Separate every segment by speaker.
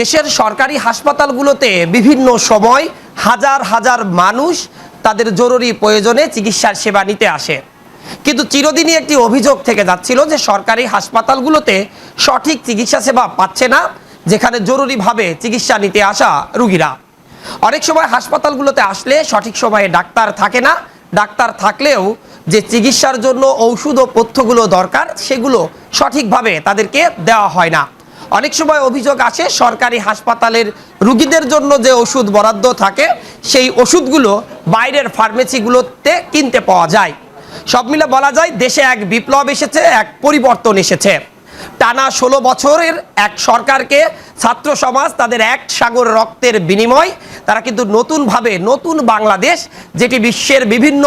Speaker 1: দেশের সরকারি হাসপাতালগুলোতে বিভিন্ন সময় হাজার হাজার মানুষ তাদের জরুরি প্রয়োজনে চিকিৎসার সেবা নিতে আসে। কিন্তু চিরদিনই একটি অভিযোগ থেকে যাচ্ছিল যে সরকারি হাসপাতালগুলোতে সঠিক চিকিৎসা সেবা পাচ্ছে না, যেখানে জরুরিভাবে চিকিৎসা নিতে আসা রুগীরা। অনেক সময় হাসপাতালগুলোতে আসলে সঠিক সময়ে ডাক্তার থাকে না, ডাক্তার থাকলেও যে চিকিৎসার জন্য ঔষধ ও পথ্যগুলো দরকার, সেগুলো সঠিকভাবে তাদেরকে দেওয়া হয় না। অনেক সময় অভিযোগ আসে, সরকারি হাসপাতালের রুগীদের জন্য যে ওষুধ বরাদ্দ থাকে, সেই ওষুধগুলো বাইরের ফার্মেসিগুলোতে কিনতে পাওয়া যায়। সব মিলে বলা যায়, দেশে এক বিপ্লব এসেছে, এক পরিবর্তন এসেছে। টানা ষোলো বছরের এক সরকারকে ছাত্র সমাজ তাদের এক সাগর রক্তের বিনিময়, তারা কিন্তু নতুনভাবে নতুন বাংলাদেশ, যেটি বিশ্বের বিভিন্ন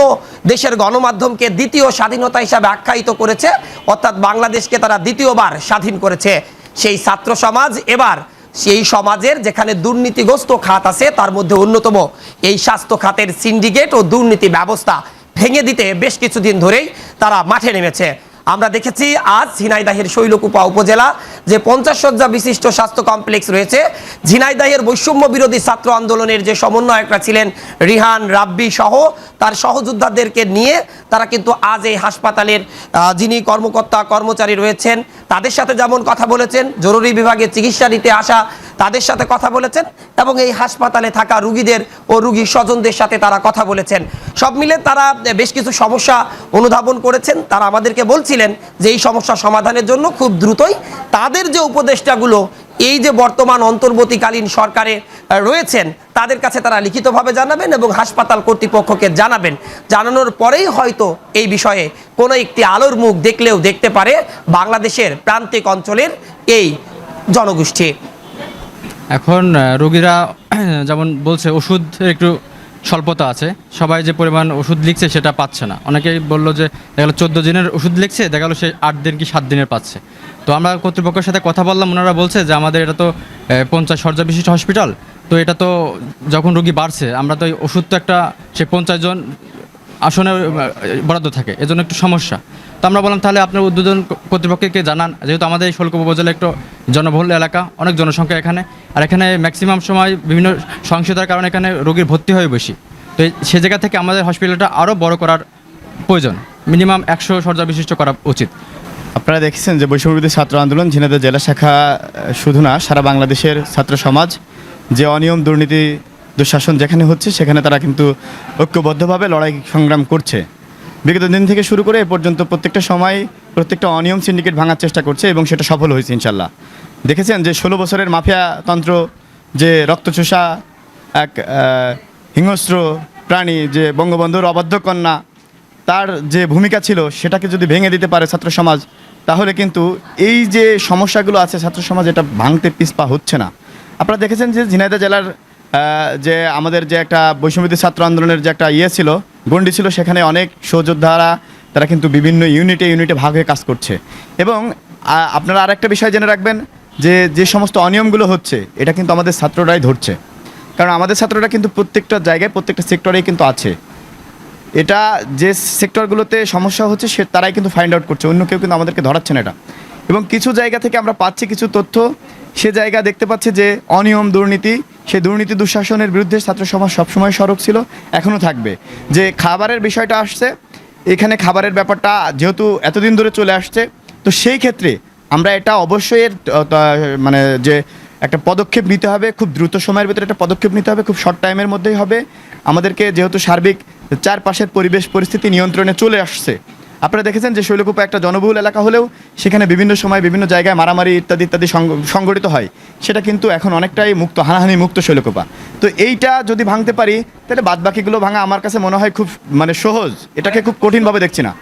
Speaker 1: দেশের গণমাধ্যমকে দ্বিতীয় স্বাধীনতা হিসাবে আখ্যায়িত করেছে, অর্থাৎ বাংলাদেশকে তারা দ্বিতীয়বার স্বাধীন করেছে। সেই ছাত্র সমাজ, এবার সেই সমাজের যেখানে দুর্নীতিগ্রস্ত খাত আছে, তার মধ্যে অন্যতম এই স্বাস্থ্য খাতের সিন্ডিকেট ও দুর্নীতি ব্যবস্থা ভেঙে দিতে বেশ কিছুদিন ধরেই তারা মাঠে নেমেছে। আমরা দেখেছি আজ ঝিনাইদাহের শৈলকুপা উপজেলা যে পঞ্চাশ শয্যা বিশিষ্ট স্বাস্থ্য কমপ্লেক্স রয়েছে, ঝিনাইদাহের বৈষম্য বিরোধী ছাত্র আন্দোলনের যে সমন্বয়করা ছিলেন রিহান রাব্বি সহ তার সহযোদ্ধাদেরকে নিয়ে তারা কিন্তু আজ এই হাসপাতালের যিনি কর্মকর্তা, কর্মচারী রয়েছেন, তাদের সাথে যেমন কথা বলেছেন, জরুরি বিভাগে চিকিৎসা নিতে আসা তাদের সাথে কথা বলেছেন এবং এই হাসপাতালে থাকা রুগীদের ও রুগী স্বজনদের সাথে তারা কথা বলেছেন। সব মিলে তারা বেশ কিছু সমস্যা অনুধাবন করেছেন। তারা আমাদেরকে বলছিলেন যে এই সমস্যা সমাধানের জন্য খুব দ্রুতই তাদের যে উপদেষ্টাগুলো এই যে বর্তমান অন্তর্বর্তীকালীন সরকারে রয়েছেন, তাদের কাছে তারা লিখিতভাবে জানাবেন এবং হাসপাতাল কর্তৃপক্ষকে জানাবেন। জানানোর পরেই হয়তো এই বিষয়ে কোনো একটি আলোর মুখ দেখলেও দেখতে পারে বাংলাদেশের প্রান্তিক অঞ্চলের এই জনগোষ্ঠী।
Speaker 2: এখন রোগীরা, যেমন বলছে ওষুধ একটু স্বল্পতা আছে। সবাই যে পরিমাণ ওষুধ লিখছে সেটা পাচ্ছে না। অনেকেই বলল যে, দেখা গেলো চোদ্দ দিনের ওষুধ লিখছে, দেখা গেলো সে আট দিন কি সাত দিনের পাচ্ছে। তো আমরা কর্তৃপক্ষের সাথে কথা বললাম, ওনারা বলছে যে আমাদের এটা তো পঞ্চাশ শয্যা বিশিষ্ট হসপিটাল, তো এটা তো যখন রোগী বাড়ছে, আমরা তো ওষুধ তো একটা, সে পঞ্চাশ জন আসনে বরাদ্দ থাকে, এজন্য একটু সমস্যা। তো আমরা বললাম, তাহলে আপনার উদ্বোধন কর্তৃপক্ষকে জানান? যেহেতু আমাদের এই শুল্ক উপজেলা একটু জনবহুল এলাকা, অনেক জনসংখ্যা এখানে, আর এখানে ম্যাক্সিমাম সময় বিভিন্ন সংশয়তার কারণে এখানে রোগীর ভর্তি হয় বেশি। তো সে জায়গা থেকে আমাদের হসপিটালটা আরও বড় করার প্রয়োজন, মিনিমাম একশো শয্যা বিশিষ্ট করা উচিত।
Speaker 3: আপনারা দেখেছেন যে বৈষম্যবিরোধী ছাত্র আন্দোলন ঝিনাইদহ জেলা শাখা শুধু না, সারা বাংলাদেশের ছাত্র সমাজ যে অনিয়ম, দুর্নীতি, দুঃশাসন যেখানে হচ্ছে, সেখানে তারা কিন্তু ঐক্যবদ্ধভাবে লড়াই সংগ্রাম করছে। বিগত দিন থেকে শুরু করে এ পর্যন্ত প্রত্যেকটা সময় প্রত্যেকটা অনিয়ম সিন্ডিকেট ভাঙার চেষ্টা করছে এবং সেটা সফল হয়েছে ইনশাল্লাহ দেখেছেন যে ষোলো বছরের মাফিয়া তন্ত্র যে রক্তচোষা, এক হিংস্র প্রাণী, যে বঙ্গবন্ধুর অবাধ্য কন্যা তার যে ভূমিকা ছিল সেটাকে যদি ভেঙে দিতে পারে ছাত্র সমাজ, তাহলে কিন্তু এই যে সমস্যাগুলো আছে ছাত্র সমাজ এটা ভাঙতে পিছপা হচ্ছে না। আপনারা দেখেছেন যে ঝিনাইদহ জেলার যে আমাদের যে একটা বৈষম্যবিধি ছাত্র আন্দোলনের যে একটা ইয়ে ছিল, গণ্ডি ছিল, সেখানে অনেক সহযোদ্ধারা, তারা কিন্তু বিভিন্ন ইউনিটে ইউনিটে ভাগ হয়ে কাজ করছে। এবং আপনারা আরেকটা বিষয় জেনে রাখবেন যে যে সমস্ত অনিয়মগুলো হচ্ছে, এটা কিন্তু আমাদের ছাত্ররাই ধরছে। কারণ আমাদের ছাত্ররা কিন্তু প্রত্যেকটা জায়গায়, প্রত্যেকটা সেক্টরেই কিন্তু আছে। এটা যে সেক্টরগুলোতে সমস্যা হচ্ছে, সে তারাই কিন্তু ফাইন্ড আউট করছে। অন্য কেউ কিন্তু আমাদেরকে ধরাচ্ছে না এটা। এবং কিছু জায়গা থেকে আমরা পাচ্ছি কিছু তথ্য। সে জায়গা দেখতে পাচ্ছি যে অনিয়ম, দুর্নীতি, সেই দুর্নীতি দুঃশাসনের বিরুদ্ধে ছাত্র সমাজ সবসময় সরব ছিল এখনও থাকবে। যে খাবারের বিষয়টা আসছে, এখানে খাবারের ব্যাপারটা যেহেতু এতদিন ধরে চলে আসছে, তো সেই ক্ষেত্রে আমরা এটা অবশ্যই এর মানে যে একটা পদক্ষেপ নিতে হবে, খুব দ্রুত সময়ের ভিতরে একটা পদক্ষেপ নিতে হবে, খুব শর্ট টাইমের মধ্যেই হবে। আমাদেরকে যেহেতু সার্বিক চারপাশের পরিবেশ পরিস্থিতি নিয়ন্ত্রণে চলে আসছে। আপনারা দেখেছেন যে শৈলকুপা একটা জনবহুল এলাকা হলেও সেখানে বিভিন্ন সময় বিভিন্ন জায়গায় মারামারি ইত্যাদি ইত্যাদি সংগ- সংগঠিত হয়। সেটা কিন্তু এখন অনেকটাই মুক্ত, হানাহানি মুক্ত শৈলকুপা। তো এইটা যদি ভাঙতে পারি, তাহলে বাদবাকিগুলো ভাঙা আমার কাছে মনে হয় খুব মানে সহজ। এটাকে খুব কঠিনভাবে দেখছি না।